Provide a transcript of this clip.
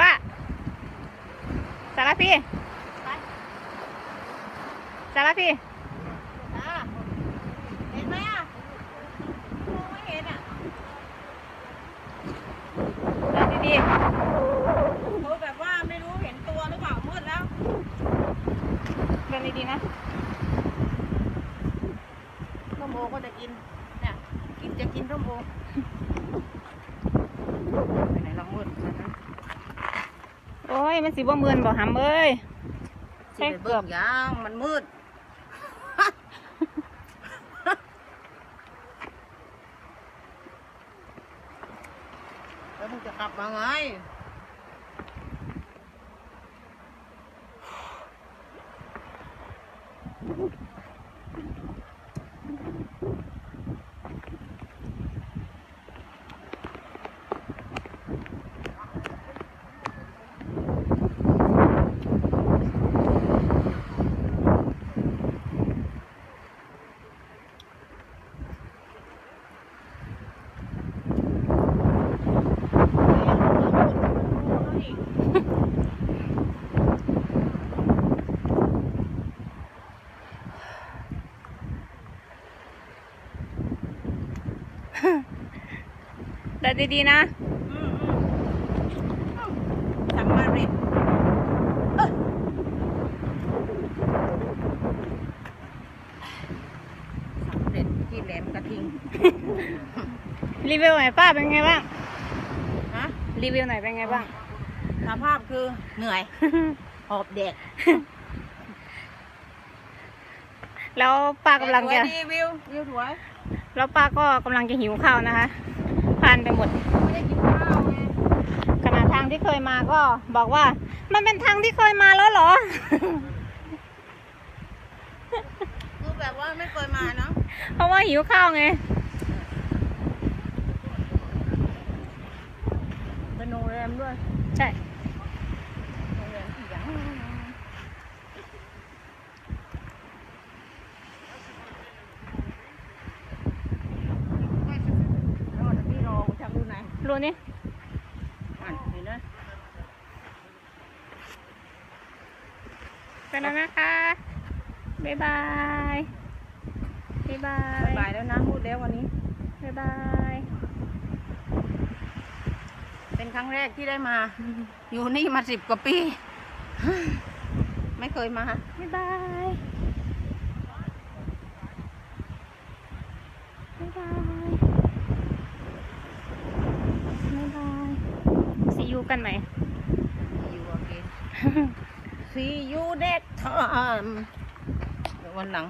ป้าสาร พีสารพีอะเห็นไหมอะมองไม่เห็นอะเดินดีโอ้แบบว่าไม่รู้เห็นตัวหรือเปล่ามืดแล้วๆเดินดีๆนะส้มโอก็จะกินเนี่ยกินจะกินส้มโอไปไหนเรามืดขนาดนั้นโอ้ยมันสีบ่เมือนบ่หำเอ้ยใช่สิไปเกือบบิ่งยังมันมืดแล้วมึงจะกลับมาไง เดินดีๆนะอืมมทำมาเร็จเอ้อสำเร็จที่แหลมกระทิง รีวิวหน่อยป้าเป็นไงบ้าง ฮะ รีวิวหน่อยเป็นไงบ้าง สภาพคือเหนื่อย หอบแดดแล้วป้ากำลังจะสวยดีวิววิวสวย แล้วป้าก็กำลังจะหิวข้าวนะคะผ่านไปหมดไม่ได้กินข้าวไงขณะทางที่เคยมาก็บอกว่า มันเป็นทางที่เคยมาแล้วเหรอคือแบบว่าไม่เคยมาเนาะเพราะว่าหิวข้าวไงเป็นโรงแรมด้วย ใช่ โรงแรมที่ยังรอแต่พี่รอกูจำดู ไหนรู้นี่อ่านเห็นไหมไปแล้วนะคะ บ๊ายบาย บ๊ายบาบายยบายแล้วนะพูดแล้ววันนี้ บ๊ายบาย เป็นครั้งแรกที่ได้มา อยู่นี่มาสิบกว่าปี ไม่เคยมา บ๊ายบายบ๊ายบาย บ๊ายบาย see you กันไหม you again See you next time วันหลัง